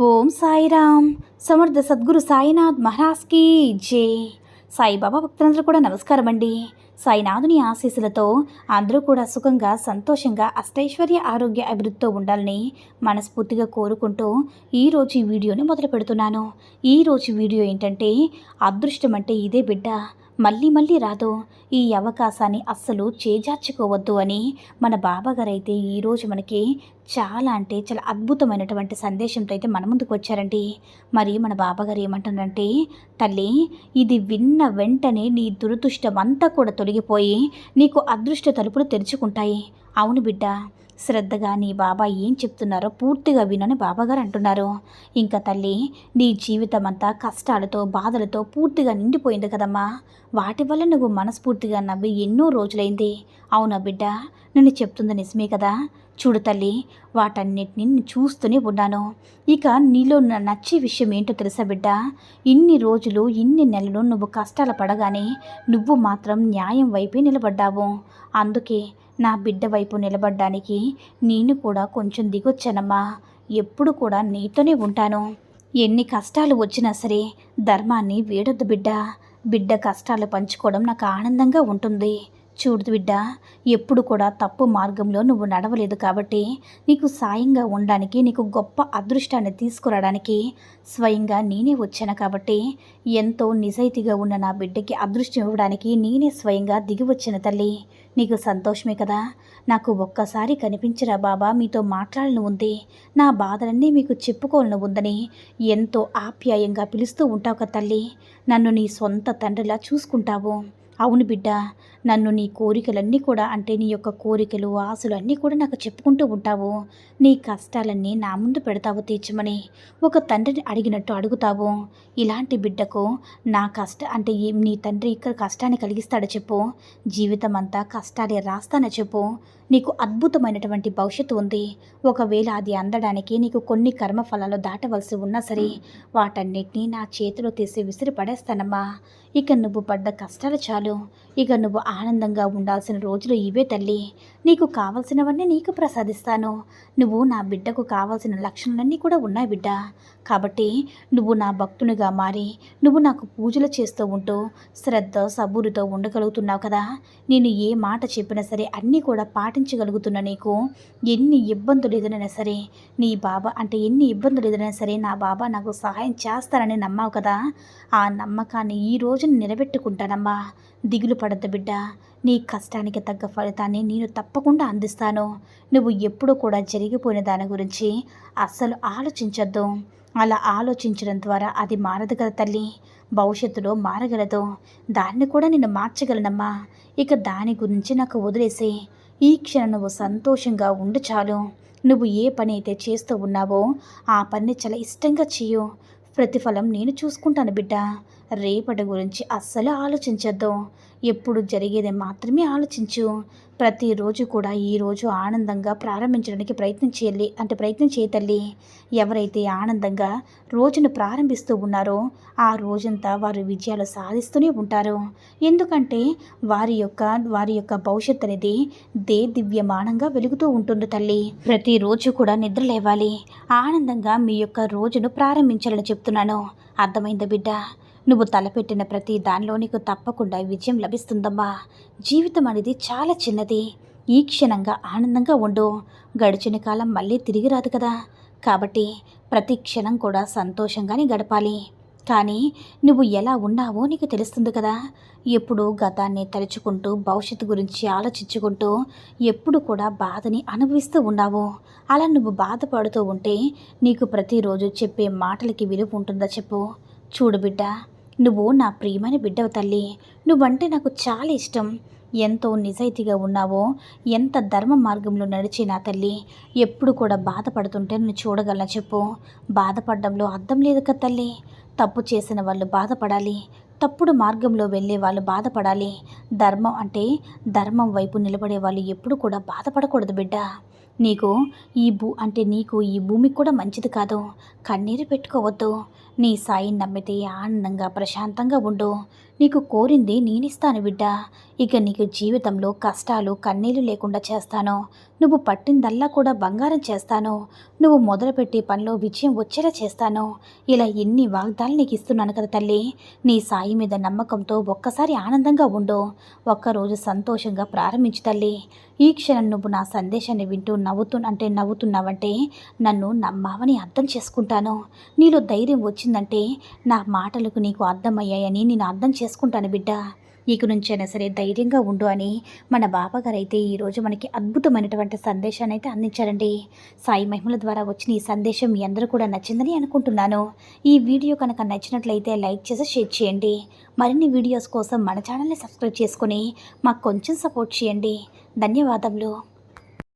Om Sairam. సమర్థ సద్గురు సాయినాథ్ మహారాజ్కి జే. సాయిబాబా భక్తులందరూ కూడా నమస్కారం అండి సాయినాథుని ఆశీస్సులతో అందరూ కూడా సుఖంగా సంతోషంగా అష్టైశ్వర్య ఆరోగ్య అభివృద్ధితో ఉండాలని మనస్ఫూర్తిగా కోరుకుంటూ ఈరోజు ఈ వీడియోని మొదలు పెడుతున్నాను. ఈరోజు వీడియో ఏంటంటే అదృష్టం అంటే ఇదే బిడ్డ. మళ్ళీ మళ్ళీ రాదు. ఈ అవకాశాన్ని అస్సలు చేజార్చుకోవద్దు అని మన బాబాగారు అయితే ఈరోజు మనకి చాలా అంటే చాలా అద్భుతమైనటువంటి సందేశంతో అయితే మన ముందుకు వచ్చారండి. మరి మన బాబాగారు ఏమంటారంటే తల్లి ఇది విన్న వెంటనే నీ దురదృష్టం అంతా కూడా తొలగిపోయి నీకు అదృష్ట తలుపులు తెరుచుకుంటాయి. అవును బిడ్డ శ్రద్ధగా నీ బాబా ఏం చెప్తున్నారో పూర్తిగా వినని బాబాగారు అంటున్నారు. ఇంకా తల్లి నీ జీవితం అంతా కష్టాలతో బాధలతో పూర్తిగా నిండిపోయింది కదమ్మా. వాటి వల్ల నువ్వు మనస్ఫూర్తిగా నవ్వి ఎన్నో రోజులైంది. అవునా బిడ్డ? నేను చెప్తుంది నిజమే కదా. చూడు తల్లి వాటన్నిటిని చూస్తూనే ఉన్నాను. ఇక నీలో నచ్చే విషయం ఏంటో తెలుసా బిడ్డ? ఇన్ని రోజులు ఇన్ని నెలలు నువ్వు కష్టాలు పడగానే నువ్వు మాత్రం న్యాయం వైపే నిలబడ్డావు. అందుకే నా బిడ్డ వైపు నిలబడ్డానికి నేను కూడా కొంచెం దిగొచ్చానమ్మా. ఎప్పుడు కూడా నీతోనే ఉంటాను. ఎన్ని కష్టాలు వచ్చినా సరే ధర్మాన్ని వేడొద్దు బిడ్డ. బిడ్డ కష్టాలు పంచుకోవడం నాకు ఆనందంగా ఉంటుంది. చూడు బిడ్డ ఎప్పుడు కూడా తప్పు మార్గంలో నువ్వు నడవలేదు కాబట్టి నీకు సాయంగా ఉండడానికి నీకు గొప్ప అదృష్టాన్ని తీసుకురావడానికి స్వయంగా నేనే వచ్చాను కాబట్టి ఎంతో నిజాయితీగా ఉన్న నా బిడ్డకి అదృష్టం ఇవ్వడానికి నేనే స్వయంగా దిగి వచ్చిన తల్లి. నీకు సంతోషమే కదా? నాకు ఒక్కసారి కనిపించరా బాబా? మీతో మాట్లాడను ఉంది నా బాధలన్నీ మీకు చెప్పుకోవాలని ఉందని ఎంతో ఆప్యాయంగా పిలుస్తూ ఉంటావు కదా తల్లి. నన్ను నీ సొంత తండ్రిలా చూసుకుంటావు. అవును బిడ్డ నన్ను నీ కోరికలన్నీ కూడా అంటే నీ యొక్క కోరికలు ఆశలు అన్నీ కూడా నాకు చెప్పుకుంటూ ఉంటావు. నీ కష్టాలన్నీ నా ముందు పెడతావు తీర్చమని ఒక తండ్రిని అడిగినట్టు అడుగుతావు. ఇలాంటి బిడ్డకు నా కష్ట అంటే నీ తండ్రి ఇక్కడ కష్టాన్ని కలిగిస్తాడో చెప్పు. జీవితం అంతా కష్టాలే రాస్తానో చెప్పు. నీకు అద్భుతమైనటువంటి భవిష్యత్తు ఉంది. ఒకవేళ అది అందడానికి నీకు కొన్ని కర్మఫలాలు దాటవలసి ఉన్నా సరే వాటన్నిటినీ నా చేతిలో తీసి విసిరి పడేస్తానమ్మా ఇక నువ్వు పడ్డ కష్టాలు చాలు. ఇక నువ్వు ఆనందంగా ఉండాల్సిన రోజులు ఇవే తల్లి. నీకు కావలసినవన్నీ నీకు ప్రసాదిస్తాను. నువ్వు నా బిడ్డకు కావాల్సిన లక్షణాలన్నీ కూడా ఉన్నాయి బిడ్డ. కాబట్టి నువ్వు నా భక్తునిగా మారి నువ్వు నాకు పూజలు చేస్తూ ఉంటూ శ్రద్ధ సబూరుతో ఉండగలుగుతున్నావు కదా. నేను ఏ మాట చెప్పినా సరే అన్నీ కూడా పాటించగలుగుతున్న నీకు. ఎన్ని ఇబ్బందులు ఎదురైనా సరే నీ బాబా అంటే ఎన్ని ఇబ్బందులు ఎదురైనా సరే నా బాబా నాకు సహాయం చేస్తారని నమ్మావు కదా. ఆ నమ్మకాన్ని ఈ రోజున నిలబెట్టుకుంటానమ్మా. దిగులు పడద్దు బిడ్డ. నీ కష్టానికి తగ్గ ఫలితాన్ని నేను తప్పకుండా అందిస్తాను. నువ్వు ఎప్పుడూ కూడా జరిగిపోయిన దాని గురించి అస్సలు ఆలోచించొద్దు. అలా ఆలోచించడం ద్వారా అది మారదు కదా తల్లి. భవిష్యత్తులో మారగలదు. దాన్ని కూడా నేను మార్చగలనమ్మా. ఇక దాని గురించి నాకు వదిలేసే ఈ క్షణం నువ్వు సంతోషంగా ఉండు చాలు. నువ్వు ఏ పని అయితే చేస్తూ ఉన్నావో ఆ పని చాలా ఇష్టంగా చేయు. ప్రతిఫలం నేను చూసుకుంటాను బిడ్డ. రేపటి గురించి అస్సలు ఆలోచించద్దు. ఎప్పుడు జరిగేది మాత్రమే ఆలోచించు. ప్రతిరోజు కూడా ఈరోజు ఆనందంగా ప్రారంభించడానికి ప్రయత్నం చేయాలి. అంటే ప్రయత్నం చేయతల్లి ఎవరైతే ఆనందంగా రోజును ప్రారంభిస్తూ ఉన్నారో ఆ రోజంతా వారు విజయాలు సాధిస్తూనే ఉంటారు. ఎందుకంటే వారి యొక్క వారి యొక్క భవిష్యత్ అనేది దే దివ్యమానంగా వెలుగుతూ ఉంటుంది తల్లి. ప్రతిరోజు కూడా నిద్ర లేవాలి. ఆనందంగా మీ యొక్క రోజును ప్రారంభించాలని చెప్తున్నాను. అర్థమైందా బిడ్డ? నువ్వు తలపెట్టిన ప్రతి దానిలో నీకు తప్పకుండా విజయం లభిస్తుందమ్మా. జీవితం అనేది చాలా చిన్నది. ఈ క్షణంగా ఆనందంగా ఉండు. గడిచిన కాలం మళ్ళీ తిరిగి రాదు కదా. కాబట్టి ప్రతి క్షణం కూడా సంతోషంగానే గడపాలి. కానీ నువ్వు ఎలా ఉన్నావో నీకు తెలుస్తుంది కదా. ఎప్పుడు గతాన్ని తలుచుకుంటూ భవిష్యత్తు గురించి ఆలోచించుకుంటూ ఎప్పుడు కూడా బాధని అనుభవిస్తూ ఉన్నావు. అలా నువ్వు బాధపడుతూ ఉంటే నీకు ప్రతిరోజు చెప్పే మాటలకి విలువ ఉంటుందా చెప్పు. చూడు బిడ్డ నువ్వు నా ప్రియమైన బిడ్డవు తల్లి. నువ్వంటే నాకు చాలా ఇష్టం. ఎంతో నిజాయితీగా ఉన్నావో ఎంత ధర్మ మార్గంలో నడిచే నా తల్లి? ఎప్పుడు కూడా బాధపడుతుంటే నువ్వు చూడగలను చెప్పు. బాధపడడంలో అర్థం లేదు కదా తల్లి. తప్పు చేసిన వాళ్ళు బాధపడాలి. తప్పుడు మార్గంలో వెళ్ళే వాళ్ళు బాధపడాలి. ధర్మం అంటే ధర్మం వైపు నిలబడే వాళ్ళు ఎప్పుడు కూడా బాధపడకూడదు బిడ్డ. నీకు ఈ భూ అంటే నీకు ఈ భూమి కూడా మంచిది కాదు. కన్నీరు పెట్టుకోవద్దు. నీ సాయిని నమ్మితే ఆనందంగా ప్రశాంతంగా ఉండు. నీకు కోరింది నేనిస్తాను బిడ్డ. ఇక నీకు జీవితంలో కష్టాలు కన్నీళ్ళు లేకుండా చేస్తాను. నువ్వు పట్టిందల్లా కూడా బంగారం చేస్తాను. నువ్వు మొదలుపెట్టి పనిలో విజయం వచ్చేలా చేస్తాను. ఇలా ఎన్ని వాగ్దాలు నీకు ఇస్తున్నాను కదా తల్లి. నీ సాయి మీద నమ్మకంతో ఒక్కసారి ఆనందంగా ఉండు. ఒక్కరోజు సంతోషంగా ప్రారంభించు తల్లి. ఈ క్షణం నువ్వు నా సందేశాన్ని వింటూ నవ్వుతూ అంటే నవ్వుతున్నావంటే నన్ను నమ్మావని అర్థం చేసుకుంటాను. నీలో ధైర్యం వచ్చిందంటే నా మాటలకు నీకు అర్థమయ్యాయని నేను అర్థం చేసుకుంటాను బిడ్డ. ఇక నుంచైనా సరే ధైర్యంగా ఉండు అని మన బాబాగారు అయితే ఈరోజు మనకి అద్భుతమైనటువంటి సందేశాన్ని అయితే అందించారండి. సాయి మహిమల ద్వారా వచ్చిన ఈ సందేశం మీ అందరూ కూడా నచ్చిందని అనుకుంటున్నాను. ఈ వీడియో కనుక నచ్చినట్లయితే లైక్ చేసి షేర్ చేయండి. మరిన్ని వీడియోస్ కోసం మన ఛానల్ని సబ్స్క్రైబ్ చేసుకొని మాకు కొంచెం సపోర్ట్ చేయండి. ధన్యవాదములు.